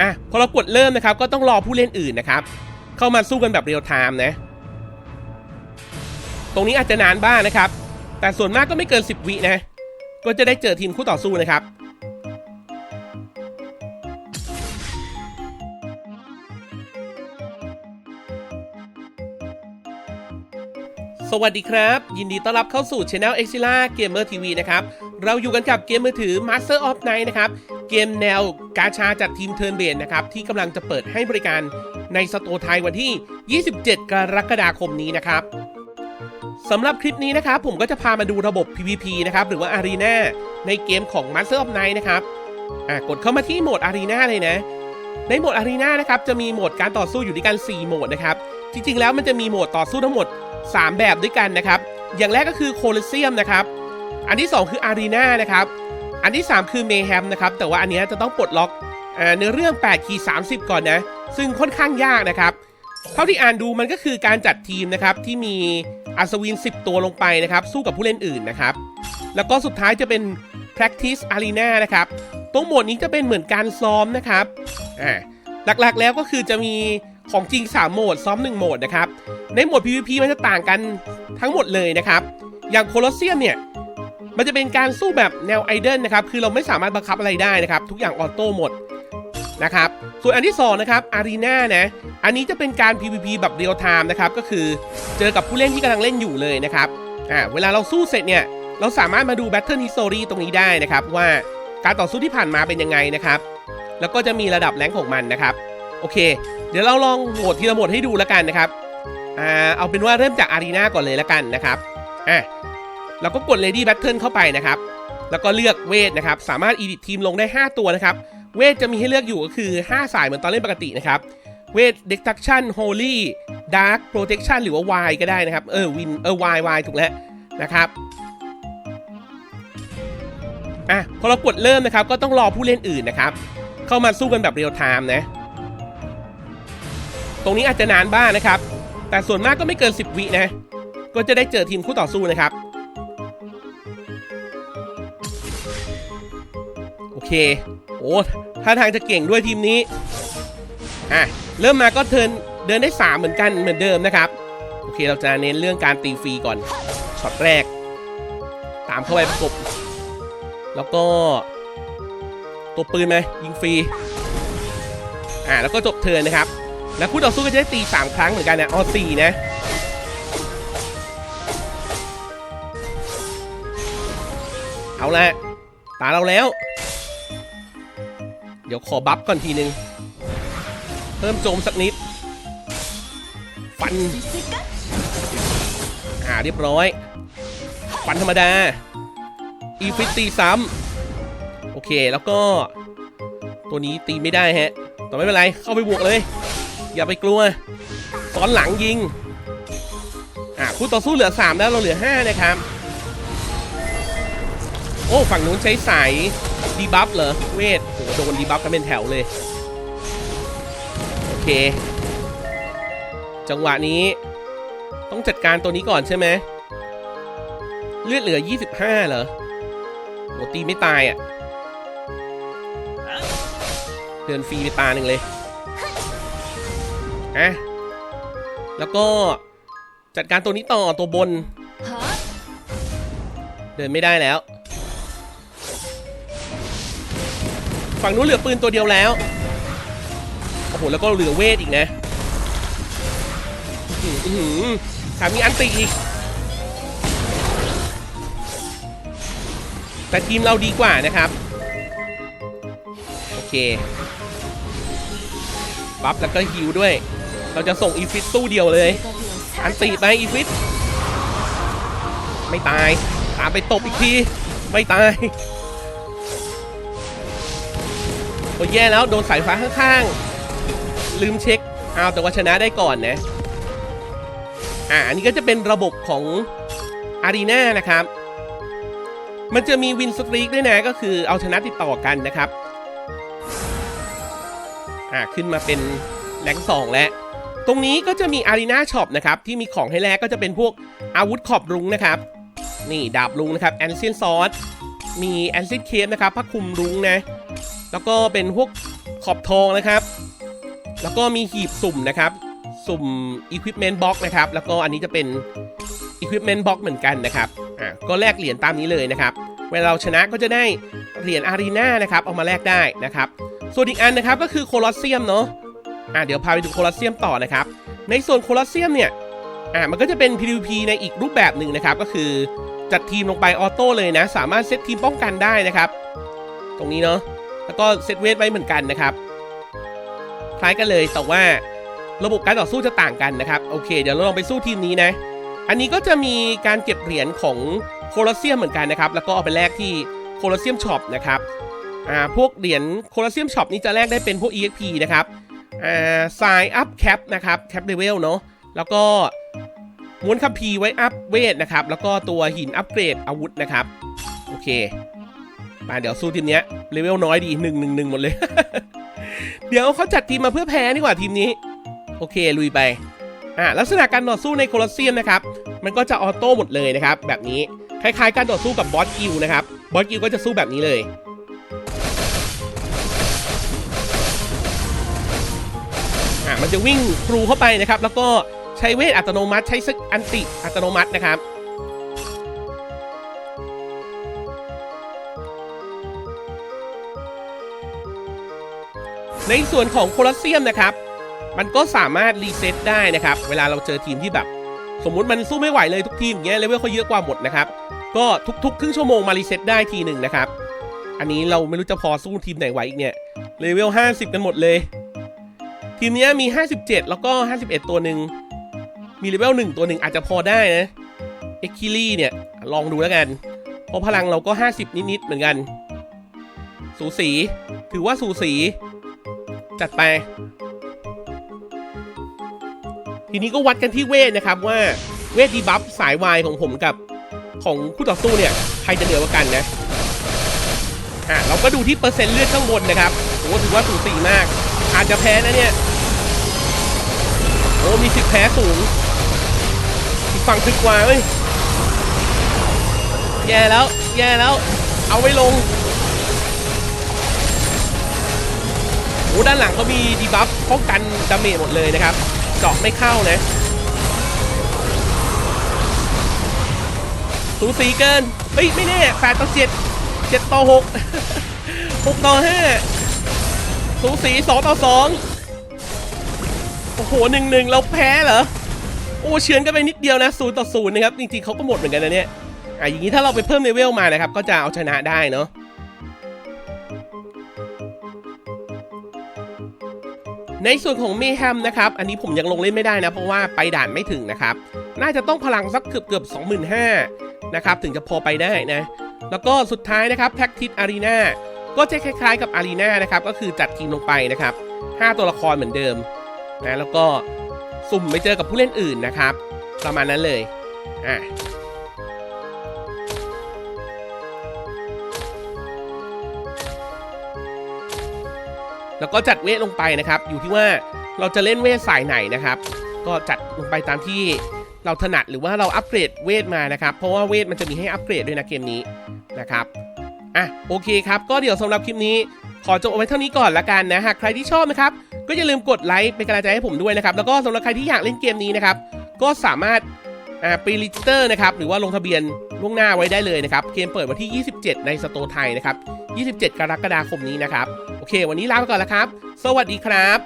อะพอเรากดเริ่มนะครับก็ต้องรอผู้เล่นอื่นนะครับ เข้ามาสู้กันแบบเรียลไทม์นะ ตรงนี้อาจจะนานบ้างนะครับ แต่ส่วนมากก็ไม่เกิน 10 วินะ ก็จะได้เจอทีมคู่ต่อสู้นะครับสวัสดีครับ ยินดีต้อนรับเข้าสู่ Channel e x i l a Gamer TV นะครับ เราอยู่กันกับเกมมือถือ Master of Night นะครับ เกมแนว กาชาจากทีมเทิร์นเบนนะครับที่กำลังจะเปิดให้บริการในสโตร์ไทยวันที่ 27 กรกฎาคมนี้นะครับสำหรับคลิปนี้นะครับ ผมก็จะพามาดูระบบ PVP นะครับหรือว่า Arena ในเกมของ Master of Night นะครับอะกดเข้ามาที่โหมด Arena เลยนะ ในโหมด Arena นะครับจะมีโหมดการต่อสู้อยู่ด้วยกัน 4 โหมดนะครับจริงๆแล้วมันจะมีโหมดต่อสู้ทั้งหมด 3 แบบด้วยกันนะครับ อย่างแรกก็คือโคล o เซียมนะครับ อันที่ 2 คืออารีนานะครับ อันที่ 3 คือเมแฮมนะครับ แต่ว่าอันนี้จะต้องปลดล็อกเนื้อเรื่อง8ขีด30 ก่อนนะ ซึ่งค่อนข้างยากนะครับ เท่าที่อ่านดูมันก็คือการจัดทีมนะครับ ที่มีอัศวิน 10 ตัวลงไปนะครับ สู้กับผู้เล่นอื่นนะครับ แล้วก็สุดท้ายจะเป็น practice arena นะครับ ตรงโหมดนี้จะเป็นเหมือนการซ้อมนะครับอ่าหลักๆแล้วก็คือจะมีของจริง 3 โหมด ซ้อม 1 โหมดนะครับ ในโหมด PVP มันจะต่างกันทั้งหมดเลยนะครับ อย่างโคลอสเซียมเนี่ย มันจะเป็นการสู้แบบแนวไอเดนนะครับ คือเราไม่สามารถบังคับอะไรได้นะครับ ทุกอย่างออโต้หมดนะครับ ส่วนอันที่2นะครับ อารีนานะ อันนี้จะเป็นการ PVP แบบเรียลไทม์นะครับ ก็คือเจอกับผู้เล่นที่กำลังเล่นอยู่เลยนะครับ อ่า เวลาเราสู้เสร็จเนี่ย เราสามารถมาดู Battle History ตรงนี้ได้นะครับ ว่าการต่อสู้ที่ผ่านมาเป็นยังไงนะครับ แล้วก็จะมีระดับแรงของมันนะครับ โอเค เดี๋ยวเราลองโหมดทีละโหมดให้ดูแล้วกันนะครับ อ่า เอาเป็นว่าเริ่มจากอารีนาก่อนเลยแล้วกันนะครับ อะ เราก็กด Lady Battle เข้าไปนะครับ แล้วก็เลือกเวทนะครับ สามารถ edit ทีมลงได้ 5 ตัวนะครับ เวทจะมีให้เลือกอยู่ก็คือ 5 สายเหมือนตอนเล่นปกตินะครับ เวท Destruction Holy Dark Protection หรือว่า Y ก็ได้นะครับ เออ Win เออ Y Y ถูกแล้วนะครับอะพอเรากดเริ่มนะครับ ก็ต้องรอผู้เล่นอื่นนะครับ เข้ามาสู้กันแบบเรียลไทม์นะ ตรงนี้อาจจะนานบ้างนะครับ แต่ส่วนมากก็ไม่เกิน 10 วินะ ก็จะได้เจอทีมคู่ต่อสู้นะครับ เค โอ้ท่าทางจะเก่งด้วยทีมนี้ อะ เริ่มมาก็เทินเดินได้ 3 เหมือนกันเหมือนเดิมนะครับ โอเคเราจะเน้นเรื่องการตีฟรีก่อน ช็อตแรก ตามเข้าไปประกบ แล้วก็ ตัวปืนไหมยิงฟรี อ่าแล้วก็จบเทินนะครับ แล้วคู่ต่อสู้ก็จะได้ตี 3 ครั้งเหมือนกันนะอ๋อสี่นะเอาละตาเราแล้ว เดี๋ยวขอบัฟก่อนทีนึง เพิ่มโจมสักนิด ฟัน อ่าเรียบร้อย ฟันธรรมดา อีฟิตตีซ้ำโอเคแล้วก็ ตัวนี้ตีไม่ได้ฮะ แต่ไม่เป็นไร เข้าไปบวกเลย อย่าไปกลัวซ้อนหลังยิง อ่าคู่ต่อสู้เหลือ 3 แล้วเราเหลือ 5 นะครับ โอ้ ฝั่งนู้นใช้สาย ดีบัฟเหรอ เวทโหโดนดีบัฟกันเป็นแถวเลย โอเค จังหวะนี้ ต้องจัดการตัวนี้ก่อนใช่ไหมเลือดเหลือ 25 เหรอโหตีไม่ตายอะเดินฟรีไปตาหนึ่งเลยอะแล้วก็จัดการตัวนี้ต่อตัวบน เดินไม่ได้แล้ว ฝั่งนู้นเหลือปืนตัวเดียวแล้ว โอ้โห แล้วก็เหลือเวทอีกนะอือหืออื้อหือถามมีอันติอีก แต่ทีมเราดีกว่านะครับ โอเคบัฟแล้วก็ฮิวด้วย เราจะส่งอีฟิตตู้เดียวเลย อันติไปอีฟิต ไม่ตาย ตามไปตบอีกที ไม่ตาย อ้แย่แล้วโดนสายฟ้าข้างๆ ลืมเช็คเอาแต่ว่าชนะได้ก่อนนะ อ่าอันนี้ก็จะเป็นระบบของอารีนานะครับ มันจะมีวินสตรีกด้วยนะ ก็คือเอาชนะติดต่อกันนะครับ อ่าขึ้นมาเป็นแรงสองแล้วตรงนี้ก็จะมีอารีนาช็อปนะครับ ที่มีของให้แลกก็จะเป็นพวกอาวุธขอบรุ้งนะครับ นี่ดาบรุ้งนะครับแอนเซียนซอสมีแอนซิดเคปนะครับผ้าคลุมรุ้งนะ แล้วก็เป็นพวกขอบทองนะครับ แล้วก็มีหีบสุ่มนะครับ สุ่ม Equipment Box นะครับ แล้วก็อันนี้จะเป็น Equipment Box เหมือนกันนะครับ อะก็แลกเหรียญตามนี้เลยนะครับ เวลาเราชนะก็จะได้เหรียญอารีนานะครับ เอามาแลกได้นะครับ ส่วนอีกอันนะครับก็คือโคลอสเซียมเนาะ อะเดี๋ยวพาไปดูโคลอสเซียมต่อนะครับ ในส่วนโคลอสเซียมเนี่ย อะมันก็จะเป็น PVP ในอีกรูปแบบหนึ่งนะครับ ก็คือจัดทีมลงไปออโต้เลยนะ สามารถเซตทีมป้องกันได้นะครับ ตรงนี้เนาะ แล้วก็เซตเวทไว้เหมือนกันนะครับ คล้ายกันเลยแต่ว่าระบบการต่อสู้จะต่างกันนะครับ โอเค เดี๋ยวเราลองไปสู้ทีมนี้นะ อันนี้ก็จะมีการเก็บเหรียญของโคลอสเซียมเหมือนกันนะครับ แล้วก็เอาไปแลกที่โคลอสเซียมช็อปนะครับ อ่า พวกเหรียญโคลอสเซียมช็อปนี้จะแลกได้เป็นพวก EXP นะครับ อ่า sign up cap นะครับ cap level เนาะ แล้วก็ม้วนคัมภีร์ไว้อัพเวทนะครับ แล้วก็ตัวหินอัปเกรดอาวุธนะครับ โอเค มาเดี๋ยวสู้ทีมเนี้ยเลเวลน้อยดีหนึ่งหนึ่งหนึ่งหมดเลย เดี๋ยวเขาจัดทีมมาเพื่อแพ้นี่หว่าทีมนี้ โอเคลุยไปอ่าลักษณะการต่อสู้ในโคลอสเซียมนะครับ มันก็จะออโต้หมดเลยนะครับ แบบนี้คล้ายๆ การต่อสู้กับบอสกิลนะครับ บอสกิลก็จะสู้แบบนี้เลย อ่ามันจะวิ่งกรูเข้าไปนะครับ แล้วก็ใช้เวทอัตโนมัติใช้ซึกอันติอัตโนมัตินะครับ ในส่วนของโคลอสเซียมนะครับ มันก็สามารถรีเซ็ตได้นะครับ เวลาเราเจอทีมที่แบบ สมมุติมันสู้ไม่ไหวเลยทุกทีมอย่างเงี้ยเลเวลเขาเยอะกว่าหมดนะครับ ก็ทุกๆ ครึ่งชั่วโมงมารีเซ็ตได้ทีหนึ่งนะครับ อันนี้เราไม่รู้จะพอสู้ทีมไหนไหวอีกเนี่ย เลเวล 50 กันหมดเลย ทีมเนี้ยมี 57 แล้วก็ 51 ตัวหนึ่ง มีเลเวล 1 ตัวหนึ่งอาจจะพอได้นะเอ็กคิลี่เนี่ยลองดูแล้วกัน เพราะพลังเราก็ 50 นิดๆเหมือนกัน สูสี ถือว่าสูสี จัดไป ทีนี้ก็วัดกันที่เวทนะครับว่าเวทดีบัฟสายวายของผมกับของคู่ต่อสู้เนี่ย ใครจะเหนือกว่ากันนะอะเราก็ดูที่เปอร์เซ็นต์เลือดข้างบนนะครับโอ้ถือว่าสูสีมาก อาจจะแพ้นะเนี่ย โอ้มีสิทธิ์แพ้สูงอีกฝั่งถึกกว่าเว้ยแย่แล้ว แย่แล้ว เอาไว้ลง อ้ด้านหลังเขามีดีบัฟป้องกันดาเมจหมดเลยนะครับเจาะไม่เข้านะสูสีเกินเฮ้ยไม่แน่8ต่อ7 7ต่อ6 6ต่อ5สูสี2ต่อ2โอ้โหหนึ่งหนึ่งเราแพ้เหรอโอ้เฉือนกันไปนิดเดียวนะศูนย์ต่อศูนย์นะครับจริงๆเขาก็หมดเหมือนกันนะเนี่ยอะอย่างนี้ถ้าเราไปเพิ่มเลเวลมานะครับก็จะเอาชนะได้เนาะ ในส่วนของเมแฮมนะครับ อันนี้ผมยังลงเล่นไม่ได้นะ เพราะว่าไปด่านไม่ถึงนะครับ น่าจะต้องพลังสักเกือบเกือบสองหมื่นห้านะครับ ถึงจะพอไปได้นะ แล้วก็สุดท้ายนะครับแพ็กทิสอารีนาก็จะคล้ายๆกับอารีนานะครับ ก็คือจัดทีมลงไปนะครับ 5 ตัวละครเหมือนเดิมนะแล้วก็สุ่มไปเจอกับผู้เล่นอื่นนะครับ ประมาณนั้นเลยอะ แล้วก็จัดเวทลงไปนะครับ อยู่ที่ว่าเราจะเล่นเวทสายไหนนะครับ ก็จัดลงไปตามที่เราถนัดหรือว่าเราอัปเกรดเวทมานะครับ เพราะว่าเวทมันจะมีให้อัปเกรดด้วยนะเกมนี้นะครับอะโอเคครับ ก็เดี๋ยวสำหรับคลิปนี้ ขอจบเอาไว้เท่านี้ก่อนละกันนะหากใครที่ชอบนะครับ ก็อย่าลืมกดไลค์เป็นกำลังใจให้ผมด้วยนะครับแล้วก็สำหรับใครที่อยากเล่นเกมนี้นะครับ ก็สามารถไปรีจิสเตอร์นะครับหรือว่าลงทะเบียนล่วงหน้าไว้ได้เลยนะครับ เกมเปิดวันที่ 27 ในสโตร์ไทยนะครับ 27 กรกฎาคมนี้นะครับ โอเค วันนี้ลาไปก่อนแล้วครับ สวัสดีครับ